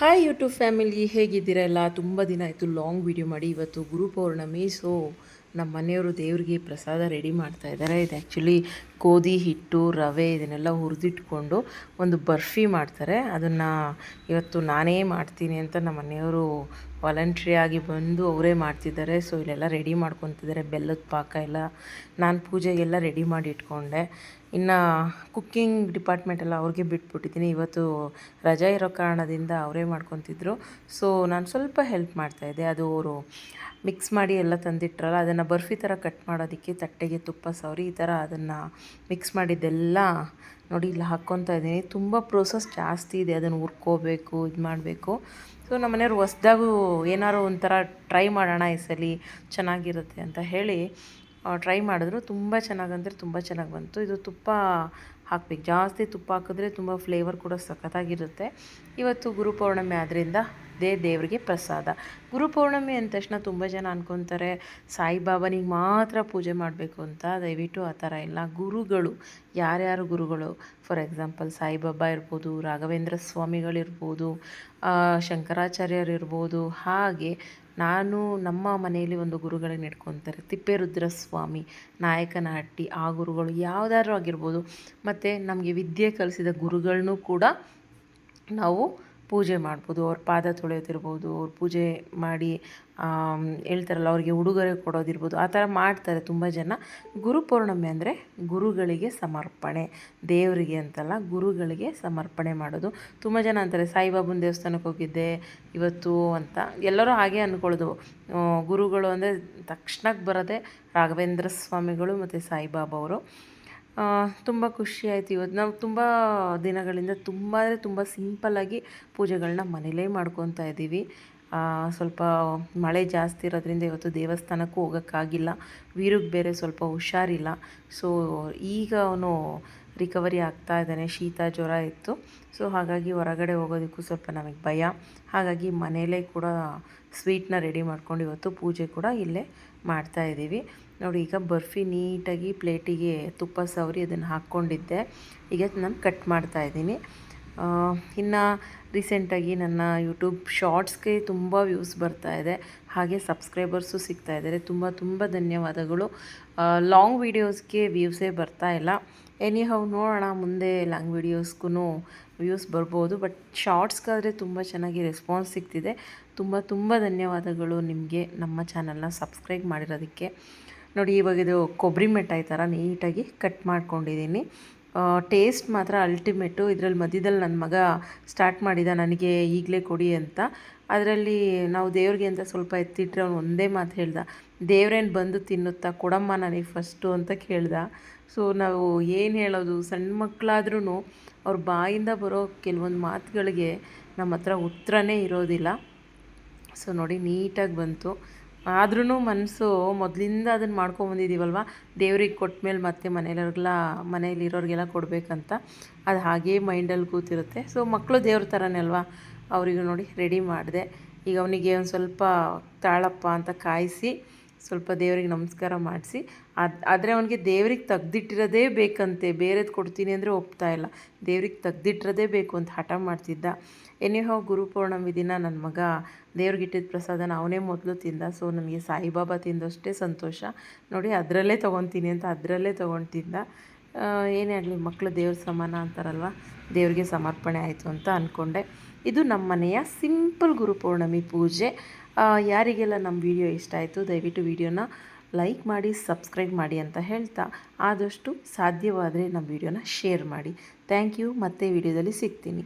Hi YouTube family ಹೇಗಿದ್ದೀರಾ ಎಲ್ಲ ತುಂಬ ದಿನ ಆಯಿತು. ಲಾಂಗ್ ವಿಡಿಯೋ ಮಾಡಿ ಇವತ್ತು ಗುರು ಪೌರ್ಣಮಿ. ಸೊ ನಮ್ಮ ಮನೆಯವರು ದೇವರಿಗೆ ಪ್ರಸಾದ ರೆಡಿ ಮಾಡ್ತಾ ಇದ್ದಾರೆ. ಇದು ಆ್ಯಕ್ಚುಲಿ ಗೋಧಿ, ಹಿಟ್ಟು, ರವೆ ಇದನ್ನೆಲ್ಲ ಹುರಿದಿಟ್ಕೊಂಡು ಒಂದು ಬರ್ಫಿ ಮಾಡ್ತಾರೆ. ಅದನ್ನು ಇವತ್ತು ನಾನೇ ಮಾಡ್ತೀನಿ ಅಂತ ನಮ್ಮ ಮನೆಯವರು ವಾಲಂಟ್ರಿ ಆಗಿ ಬಂದು ಅವರೇ ಮಾಡ್ತಿದ್ದಾರೆ. ಸೊ ಇಲ್ಲೆಲ್ಲ ರೆಡಿ ಮಾಡ್ಕೊತಿದ್ದಾರೆ. ಬೆಲ್ಲದ ಪಾಕ ಎಲ್ಲ ನಾನು ಪೂಜೆಗೆಲ್ಲ ರೆಡಿ ಮಾಡಿ ಇಟ್ಕೊಂಡೆ. ಇನ್ನು ಕುಕ್ಕಿಂಗ್ ಡಿಪಾರ್ಟ್ಮೆಂಟ್ ಎಲ್ಲ ಅವ್ರಿಗೆ ಬಿಟ್ಬಿಟ್ಟಿದ್ದೀನಿ. ಇವತ್ತು ರಜಾ ಇರೋ ಕಾರಣದಿಂದ ಅವರೇ ಮಾಡ್ಕೊತಿದ್ರು. ಸೊ ನಾನು ಸ್ವಲ್ಪ ಹೆಲ್ಪ್ ಮಾಡ್ತಾಯಿದ್ದೆ ಅದು ಅವರು ಮಿಕ್ಸ್ ಮಾಡಿ ಎಲ್ಲ ತಂದಿಟ್ರಲ್ಲ, ಅದನ್ನು ಬರ್ಫಿ ಥರ ಕಟ್ ಮಾಡೋದಕ್ಕೆ ತಟ್ಟೆಗೆ ತುಪ್ಪ, ಸವರಿ ಈ ಥರ ಅದನ್ನು ಮಿಕ್ಸ್ ಮಾಡಿದ್ದೆಲ್ಲ ನೋಡಿ, ಇಲ್ಲಿ ಹಾಕ್ಕೊತಾ ಇದ್ದೀನಿ. ತುಂಬ ಪ್ರೋಸೆಸ್ ಜಾಸ್ತಿ ಇದೆ. ಅದನ್ನು ಹುರ್ಕೋಬೇಕು, ಇದು ಮಾಡಬೇಕು. ಸೊ ನಮ್ಮ ಮನೆಯವ್ರು ಹೊಸ್ದಾಗೂ ಏನಾರು ಒಂಥರ ಟ್ರೈ ಮಾಡೋಣ ಈ ಸಲ ಚೆನ್ನಾಗಿರುತ್ತೆ ಅಂತ ಹೇಳಿ ಟ್ರೈ ಮಾಡಿದ್ರು. ತುಂಬ ಚೆನ್ನಾಗಂದರೆ ತುಂಬ ಚೆನ್ನಾಗಿ ಬಂತು. ಇದು ತುಪ್ಪ ಹಾಕ್ಬೇಕು. ಜಾಸ್ತಿ ತುಪ್ಪ ಹಾಕಿದ್ರೆ ತುಂಬ ಫ್ಲೇವರ್ ಕೂಡ ಸಖತ್ತಾಗಿರುತ್ತೆ. ಇವತ್ತು ಗುರು ಪೌರ್ಣಮಿ ಆದ್ದರಿಂದ ದೇ ದೇವರಿಗೆ ಪ್ರಸಾದ. ಗುರು ಪೌರ್ಣಮಿ ಅಂದ ತಕ್ಷಣ ತುಂಬ ಜನ ಅನ್ಕೊತಾರೆ, ಸಾಯಿಬಾಬನಿಗೆ ಮಾತ್ರ ಪೂಜೆ ಮಾಡಬೇಕು ಅಂತ. ದಯವಿಟ್ಟು ಆ ಥರ ಇಲ್ಲ ಗುರುಗಳು, ಯಾರ್ಯಾರು ಗುರುಗಳು? ಫಾರ್ ಎಕ್ಸಾಂಪಲ್ ಸಾಯಿಬಾಬಾ ಇರ್ಬೋದು, ರಾಘವೇಂದ್ರ ಸ್ವಾಮಿಗಳಿರ್ಬೋದು ಶಂಕರಾಚಾರ್ಯರು ಇರ್ಬೋದು ಹಾಗೆ ನಾನು ನಮ್ಮ ಮನೆಯಲ್ಲಿ ಒಂದು ಗುರುಗಳನ್ನ ಇಟ್ಕೊತಾರೆ. ತಿಪ್ಪೇರುದ್ರ ಸ್ವಾಮಿ ನಾಯಕನಹಟ್ಟಿ, ಆ ಗುರುಗಳು ಯಾವುದಾದ್ರೂ ಆಗಿರ್ಬೋದು. ಮತ್ತು ನಮಗೆ ವಿದ್ಯೆ ಕಲಿಸಿದ ಗುರುಗಳನ್ನೂ ಕೂಡ ನಾವು ಪೂಜೆ ಮಾಡ್ಬೋದು, ಅವ್ರ ಪಾದ ತೊಳೆಯೋದಿರ್ಬೋದು, ಅವ್ರ ಪೂಜೆ ಮಾಡಿ ಹೇಳ್ತಾರಲ್ಲ, ಅವ್ರಿಗೆ ಉಡುಗೊರೆ ಕೊಡೋದಿರ್ಬೋದು, ಆ ಥರ ಮಾಡ್ತಾರೆ ತುಂಬ ಜನ. ಗುರು ಪೌರ್ಣಮಿ ಅಂದರೆ ಗುರುಗಳಿಗೆ ಸಮರ್ಪಣೆ, ದೇವರಿಗೆ ಅಂತಲ್ಲ, ಗುರುಗಳಿಗೆ ಸಮರ್ಪಣೆ ಮಾಡೋದು. ತುಂಬ ಜನ ಅಂತಾರೆ, ಸಾಯಿಬಾಬನ ದೇವಸ್ಥಾನಕ್ಕೆ ಹೋಗಿದ್ದೆ ಇವತ್ತು ಅಂತ. ಎಲ್ಲರೂ ಹಾಗೆ ಅಂದ್ಕೊಳ್ಳೋದು. ಗುರುಗಳು ಅಂದರೆ ತಕ್ಷಣಕ್ಕೆ ಬರೋದೇ ರಾಘವೇಂದ್ರ ಸ್ವಾಮಿಗಳು ಮತ್ತು ಸಾಯಿಬಾಬಾ ಅವರು. ತುಂಬ ಖುಷಿ ಆಯಿತು ಇವತ್ತು ನಾವು ತುಂಬ ದಿನಗಳಿಂದ ತುಂಬ ಅಂದರೆ ತುಂಬ ಸಿಂಪಲ್ಲಾಗಿ ಪೂಜೆಗಳನ್ನ ಮನೇಲೇ ಮಾಡ್ಕೊತಾ ಇದ್ದೀವಿ. ಸ್ವಲ್ಪ ಮಳೆ ಜಾಸ್ತಿ ಇರೋದ್ರಿಂದ ಇವತ್ತು ದೇವಸ್ಥಾನಕ್ಕೂ ಹೋಗೋಕ್ಕಾಗಿಲ್ಲ. ವೀರಿಗೆ ಬೇರೆ ಸ್ವಲ್ಪ ಹುಷಾರಿಲ್ಲ. ಸೊ ಈಗ ಅವನು ರಿಕವರಿ ಆಗ್ತಾ ಇದ್ದಾನೆ. ಶೀತ, ಜ್ವರ ಇತ್ತು. ಸೊ, ಹಾಗಾಗಿ ಹೊರಗಡೆ ಹೋಗೋದಕ್ಕೂ ಸ್ವಲ್ಪ ನಮಗೆ ಭಯ. ಹಾಗಾಗಿ ಮನೆಯಲ್ಲೇ ಕೂಡ ಸ್ವೀಟ್ನ ರೆಡಿ ಮಾಡ್ಕೊಂಡು ಇವತ್ತು ಪೂಜೆ ಕೂಡ ಇಲ್ಲೇ ಮಾಡ್ತಾ ಇದ್ದೀವಿ. ನೋಡಿ, ಈಗ ಬರ್ಫಿ ನೀಟಾಗಿ ಪ್ಲೇಟಿಗೆ ತುಪ್ಪ ಸವರಿ ಅದನ್ನು ಹಾಕ್ಕೊಂಡಿದ್ದೆ. ಈಗ ನಾನು ಕಟ್ ಮಾಡ್ತಾ ಇದ್ದೀನಿ. ಇನ್ನು ರೀಸೆಂಟಾಗಿ ನನ್ನ ಯೂಟ್ಯೂಬ್ ಶಾರ್ಟ್ಸ್ಗೆ ತುಂಬ ವ್ಯೂಸ್ ಬರ್ತಾ ಇದೆ. ಹಾಗೆ ಸಬ್ಸ್ಕ್ರೈಬರ್ಸು ಸಿಗ್ತಾ ಇದ್ದಾರೆ. ತುಂಬ ತುಂಬ ಧನ್ಯವಾದಗಳು. ಲಾಂಗ್ ವೀಡಿಯೋಸ್ಗೆ ವ್ಯೂಸೇ ಬರ್ತಾ ಇಲ್ಲ. ಎನಿ ಹೌ ನೋಡೋಣ, ಮುಂದೆ ಲಾಂಗ್ ವೀಡಿಯೋಸ್ಗೂ ವ್ಯೂಸ್ ಬರ್ಬೋದು. ಬಟ್ ಶಾರ್ಟ್ಸ್ಗಾದರೆ ತುಂಬ ಚೆನ್ನಾಗಿ ರೆಸ್ಪಾನ್ಸ್ ಸಿಗ್ತಿದೆ. ತುಂಬ ತುಂಬ ಧನ್ಯವಾದಗಳು ನಿಮಗೆ ನಮ್ಮ ಚಾನಲ್ನ ಸಬ್ಸ್ಕ್ರೈಬ್ ಮಾಡಿರೋದಕ್ಕೆ. ನೋಡಿ, ಇವಾಗ ಇದು ಕೊಬ್ಬರಿ ಮಿಠಾಯಿ ಥರ ನೀಟಾಗಿ ಕಟ್ ಮಾಡ್ಕೊಂಡಿದ್ದೀನಿ. ಟೇಸ್ಟ್ ಮಾತ್ರ ಅಲ್ಟಿಮೇಟು ಇದರಲ್ಲಿ ಮಧ್ಯದಲ್ಲಿ ನನ್ನ ಮಗ ಸ್ಟಾರ್ಟ್ ಮಾಡಿದ, ನನಗೆ ಈಗಲೇ ಕೊಡಿ ಅಂತ. ಅದರಲ್ಲಿ ನಾವು ದೇವ್ರಿಗೆ ಅಂತ ಸ್ವಲ್ಪ ಎತ್ತಿಟ್ರೆ ಅವ್ನು ಒಂದೇ ಮಾತು ಹೇಳ್ದ, ದೇವ್ರೇನು ಬಂದು ತಿನ್ನುತ್ತಾ? ಕೊಡಮ್ಮ ನನಗೆ ಫಸ್ಟು ಅಂತ ಕೇಳ್ದ. ಸೊ ನಾವು ಏನು ಹೇಳೋದು? ಸಣ್ಣ ಮಕ್ಕಳಾದ್ರೂ ಅವ್ರ ಬಾಯಿಂದ ಬರೋ ಕೆಲವೊಂದು ಮಾತುಗಳಿಗೆ ನಮ್ಮ ಹತ್ರ ಉತ್ತರನೇ ಇರೋದಿಲ್ಲ. ಸೊ ನೋಡಿ, ನೀಟಾಗಿ ಬಂತು. ಆದ್ರೂ ಮನಸ್ಸು ಮೊದಲಿಂದ ಅದನ್ನು ಮಾಡ್ಕೊಂಬಂದಿದ್ದೀವಲ್ವ ದೇವ್ರಿಗೆ ಕೊಟ್ಟ ಮೇಲೆ ಮತ್ತೆ ಮನೆಯವ್ರಿಗೆಲ್ಲ ಮನೆಯಲ್ಲಿರೋರಿಗೆಲ್ಲ ಕೊಡಬೇಕಂತ. ಅದು ಹಾಗೇ ಮೈಂಡಲ್ಲಿ ಕೂತಿರುತ್ತೆ. ಸೊ ಮಕ್ಕಳು ದೇವ್ರ ಥರನೇ ಅಲ್ವಾ? ಅವರಿಗೂ ನೋಡಿ ರೆಡಿ ಮಾಡಿದೆ. ಈಗ ಅವನಿಗೆ ಒಂದು ಸ್ವಲ್ಪ ತಾಳಪ್ಪ ಅಂತ ಕಾಯಿಸಿ ಸ್ವಲ್ಪ ದೇವರಿಗೆ ನಮಸ್ಕಾರ ಮಾಡಿಸಿ. ಅದು ಆದರೆ ಅವನಿಗೆ ದೇವ್ರಿಗೆ ತೆಗ್ದಿಟ್ಟಿರೋದೇ ಬೇಕಂತೆ. ಬೇರೆದು ಕೊಡ್ತೀನಿ ಅಂದರೆ ಒಪ್ತಾ ಇಲ್ಲ. ದೇವ್ರಿಗೆ ತೆಗ್ದಿಟ್ಟಿರೋದೇ ಬೇಕು ಅಂತ ಹಠ ಮಾಡ್ತಿದ್ದ. ಎನಿಹೋ ಗುರು ಪೌರ್ಣಮಿ ದಿನ ನನ್ನ ಮಗ ದೇವ್ರಿಗೆ ಇಟ್ಟಿದ್ದ ಪ್ರಸಾದನ ಅವನೇ ಮೊದಲು ತಿಂದ. ಸೊ ನನಗೆ ಸಾಯಿಬಾಬಾ ತಿಂದಷ್ಟೇ ಸಂತೋಷ. ನೋಡಿ, ಅದರಲ್ಲೇ ತೊಗೊತೀನಿ ಅಂತ ಅದರಲ್ಲೇ ತೊಗೊಂಡು ತಿಂದ ಏನೇ ಆಗಲಿ ಮಕ್ಕಳು ದೇವ್ರ ಸಮಾನ ಅಂತಾರಲ್ವ? ದೇವ್ರಿಗೆ ಸಮರ್ಪಣೆ ಆಯಿತು ಅಂತ ಅಂದ್ಕೊಂಡೆ ಇದು ನಮ್ಮ ಮನೆಯ ಸಿಂಪಲ್ ಗುರುಪೂರ್ಣಮಿ ಪೂಜೆ. ಯಾರಿಗೆಲ್ಲ ನಮ್ಮ ವಿಡಿಯೋ ಇಷ್ಟ ಆಯಿತು, ದಯವಿಟ್ಟು ವಿಡಿಯೋನ ಲೈಕ್ ಮಾಡಿ, ಸಬ್ಸ್ಕ್ರೈಬ್ ಮಾಡಿ ಅಂತ ಹೇಳ್ತಾ ಆದಷ್ಟು ಸಾಧ್ಯವಾದರೆ ನಮ್ಮ ವಿಡಿಯೋನ ಶೇರ್ ಮಾಡಿ. ಥ್ಯಾಂಕ್ ಯು, ಮತ್ತೆ ವಿಡಿಯೋದಲ್ಲಿ ಸಿಗ್ತೀನಿ.